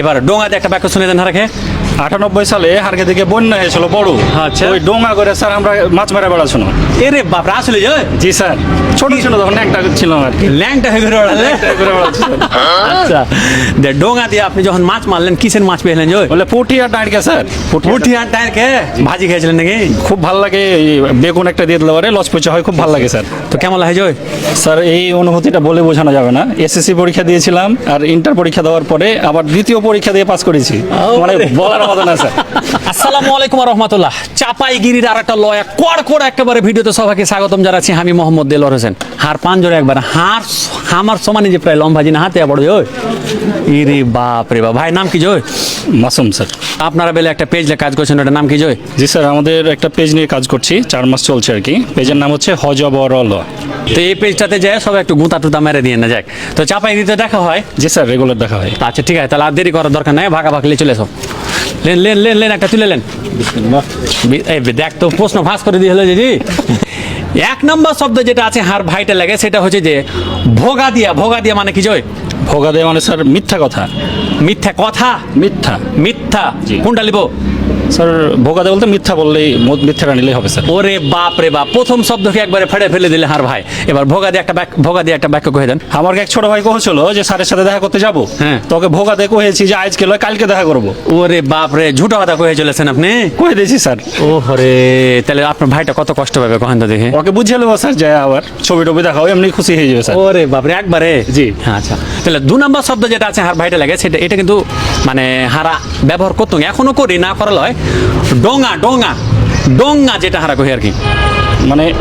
এবার ডোঙাতে একটা বাক্য শুনে দেন হারাকে। আটানব্বই সালে হারকে দিকে বন্যা হয়েছিল বড়। আচ্ছা। ওই ডোঙা করে স্যার আমরা মাছ মারা বেড়াচ্ছিল এরে বাপ আসলে যে? জি স্যার। ছোট ছিল তখন একটা ছিল আর কি। ল্যাংটা হয়ে ঘুরে। আচ্ছা। ডোঙা দিয়ে আপনি যখন মাছ মারলেন কিসের মাছ পেলেন যে? বলে পুঁটি আর টাইটকে স্যার। পুঁটি আর টায়ারকে ভাজি খেয়েছিলেন নাকি? খুব ভালো লাগে বেগুন একটা দিয়ে দিলে পরে লস পচা হয় খুব ভালো লাগে স্যার। তো কেমন লাগে জয় স্যার এই অনুভূতিটা বলে বোঝানো যাবে না। এসএসসি পরীক্ষা দিয়েছিলাম আর ইন্টার পরীক্ষা দেওয়ার পরে আবার দ্বিতীয় পরীক্ষা দিয়ে পাস করেছি। মানে বলার আসসালামু আলাইকুম রহমতুল্লাহ। চাপাইগিরির আর একটা লয়া কড় কড় একেবারে ভিডিওতে সবাইকে স্বাগতম জানাচ্ছি। আমি মোহাম্মদ দেলোয়ার হোসেন। হার পাঁচ জোরে একবার। হার আমার সমানে যে প্রায় লম্বা জিনা হাতে বড় জয়। ইরে বাপ রে বাপ। ভাই নাম কি জয়? মাসুম স্যার। আপনারা বেলে একটা পেজ কাজ করছেন ওটার নাম কি জয়? জি স্যার আমাদের একটা পেজ নিয়ে কাজ করছি। চার মাস চলছে আর কি। পেজের নাম হচ্ছে হজবরল। তো এই পেজটাতে যায় সবাই একটু গুঁতা টুতা মেরে দিয়ে না যাক। তো চাপাইগিরিতে দেখা হয়? জি স্যার রেগুলার দেখা হয়। আচ্ছা ঠিক আছে। তাহলে আর দেরি করার দরকার নাই। ভাগা ভাগলে চলে এসো। লেন লেন লেন লেন, একটা তুলে লেন। দেখ তো প্রশ্ন ফাঁস করে দিয়ে হলো দিদি। এক নম্বর শব্দ যেটা আছে হার ভাইটা লাগে, সেটা হচ্ছে যে ভোগা দিয়া ভোগা দিয়া মানে কি জয়? ভোগা দেয় মানে স্যার মিথ্যা কথা। মিথ্যা কথা? মিথ্যা। মিথ্যা। কোনটা লিব স্যার ভোগা দেয় বলতে মিথ্যা বললেই মিথ্যাটা নিলেই হবে স্যার। ওরে বাপ রে বাপ প্রথম শব্দকে একবারে ফেড়ে ফেলে দিলে হার ভাই। এবার ভোগা দিয়ে একটা ভোগা দিয়ে একটা বাক্য কয়ে দেন। আমার এক ছোট ভাই কহেছিল যে স্যারের সাথে দেখা করতে যাব। হ্যাঁ। তোকে ভোগা দিয়ে কহেছি যে আজকে লয় কালকে দেখা করব। ওরে বাপ রে ঝুটো কথা কয়ে চলেছেন আপনি? কয়ে দিয়েছি স্যার। ও হরে তাহলে আপনার ভাইটা কত কষ্ট পাবে কখন তো দেখে। ওকে বুঝিয়ে নেব স্যার যায় আবার। ছবি টবি দেখাও এমনি খুশি হয়ে যাবে স্যার। ওরে বাপরে একবারে? জি। হ্যাঁ, আচ্ছা। তাহলে দু নম্বর শব্দ যেটা আছে হার ভাইটা লাগে সেটা এটা কিন্তু মানে হারা ব্যবহার করতো এখনও এখনও করি না করা লয় ডোঙা ডোঙা ডোঙা যেটা হারা কহি আর কি। মানে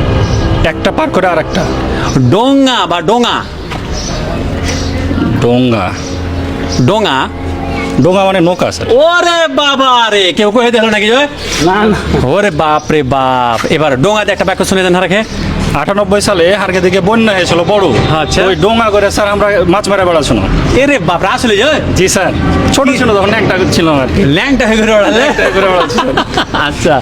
একটা পার করে আর একটা ডোঙা বা ডোঙা। ডোঙা। ডোঙা ডোঙ্গা মানে নৌকা স্যার। ওরে বাবা রে কেউ কয়ে দিল নাকি জয় না না। ওরে বাপ রে বাপ। এবার ডোঙাতে একটা বাক্য শুনে দেন হারাকে। আটানব্বই সালে হারকে দিকে বন্যা হয়েছিল বড়। আচ্ছা। ওই ডোঙ্গা করে স্যার আমরা মাছ মারা বেড়াচ্ছিল এরে বাপ রে আসলে জয় জি স্যার। ছোট ছিল তখন একটা ছিল আর কি ল্যাংটা হয়ে ঘুরে আচ্ছা।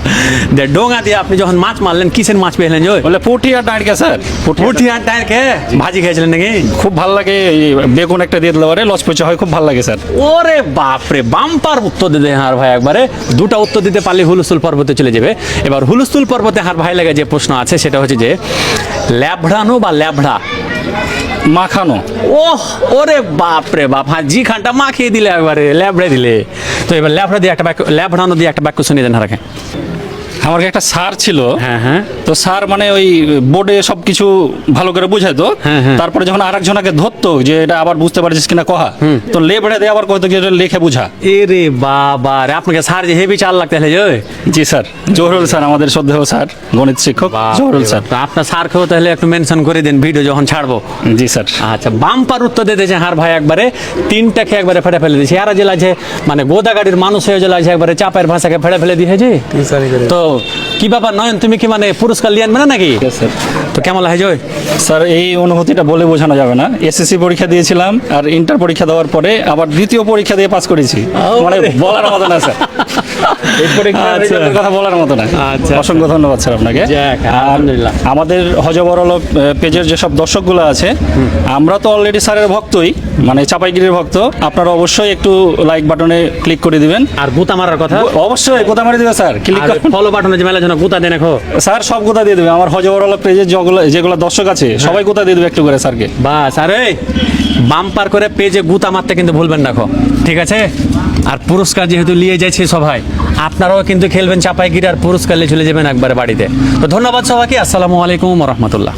দে ডোঙা দিয়ে আপনি যখন মাছ মারলেন কিসের মাছ পেলেন জয় বলে পুঁটি আর টাইটকে স্যার? পুঁটি পুঠি আর টায়ারকে ভাজি খেয়েছিলেন নাকি? খুব ভালো লাগে বেগুন একটা দিয়ে দিলে লস পচা হয় খুব ভালো লাগে স্যার। ওরে বাপরে বাম্পার উত্তর দিতে হার ভাই একবারে। দুটা উত্তর দিতে পারলে হুলস্থুল পর্বতে চলে যাবে। এবার হুলস্থুল পর্বতে হার ভাই লাগে যে প্রশ্ন আছে সেটা হচ্ছে যে ল্যাবড়ানো বা ল্যাবড়া? মাখানো। ওহ ওরে বাপরে বাপ হ্যাঁ জি খানটা মাখিয়ে দিলে একবারে ল্যাবড়ে দিলে। তো এবার ল্যাবড়া দিয়ে একটা বাক্য ল্যাবড়ানো দিয়ে একটা বাক্য শুনিয়ে দেন হারাকে। আমার একটা স্যার ছিল। হ্যাঁ হ্যাঁ। তো স্যার মানে ওই বোর্ডে সব কিছু ভালো করে বুঝাইতো হ্যাঁ, হ্যাঁ। তারপরে যখন আরেকজনকে ধরতো যে এটা আবার বুঝতে পারছিস কিনা কহা তো লেবড়ে দিয়ে আবার কইতো যে এটা লেখে বুঝা। এরে বাবা রে আপনাকে স্যার যে হেভি চাল লাগতে হলে যে জি স্যার জহরুল স্যার আমাদের শ্রদ্ধেয় স্যার গণিত শিক্ষক জহরুল স্যার। তো আপনার স্যারকেও তাহলে একটু মেনশন করে দেন ভিডিও যখন ছাড়বো। জি স্যার। আচ্ছা বাম্পার উত্তর দিতেছে হার ভাই একবারে তিনটাকে একবারে ফেটে ফেলে দিয়েছে। এরা জেলা আছে মানে গোদা গাড়ির মানুষ হয়ে জেলা আছে একবারে চাপের ভাষাকে ফেটে ফেলে দিয়েছে তো কি ব্যাপার নয়ন তুমি কি মানে পুরস্কার লিয়ান মানে নাকি? তো কেমন লাগে জয়? স্যার এই অনুভূতিটা বলে বোঝানো যাবে না। এসএসসি পরীক্ষা দিয়েছিলাম আর ইন্টার পরীক্ষা দেওয়ার পরে আবার দ্বিতীয় পরীক্ষা দিয়ে পাস করেছি। মানে বলার মতো না স্যার। আচ্ছা। কথা বলার মতো না। আচ্ছা। অসংখ্য ধন্যবাদ স্যার আপনাকে। আলহামদুলিল্লাহ। আমাদের হজবরল পেজের যেসব দর্শকগুলো আছে আমরা তো অলরেডি স্যারের ভক্তই মানে চাপাইগিরির ভক্ত। আপনারা অবশ্যই একটু লাইক বাটনে ক্লিক করে দিবেন। আর গুতা মারার কথা? অবশ্যই কোথা মারি দিবে স্যার। ক্লিক ফলো বাটনে যে মেলা জন গুতা দেন এখন স্যার সব কোথা দিয়ে দেবে। আমার হজবরল পেজের যেগুলো যেগুলো দর্শক আছে সবাই কোথা দিয়ে দেবে একটু করে স্যারকে। বাস আরে বাম্পার করে পেজে গুতা মারতে কিন্তু ভুলবেন না ঠিক আছে? আর পুরস্কার যেহেতু নিয়ে যাচ্ছে সবাই আপনারাও কিন্তু খেলবেন চাপাইগিরি আর পুরস্কার নিয়ে চলে যাবেন একবারে বাড়িতে। তো ধন্যবাদ সবাইকে আসসালামু আলাইকুম রহমতুল্লাহ।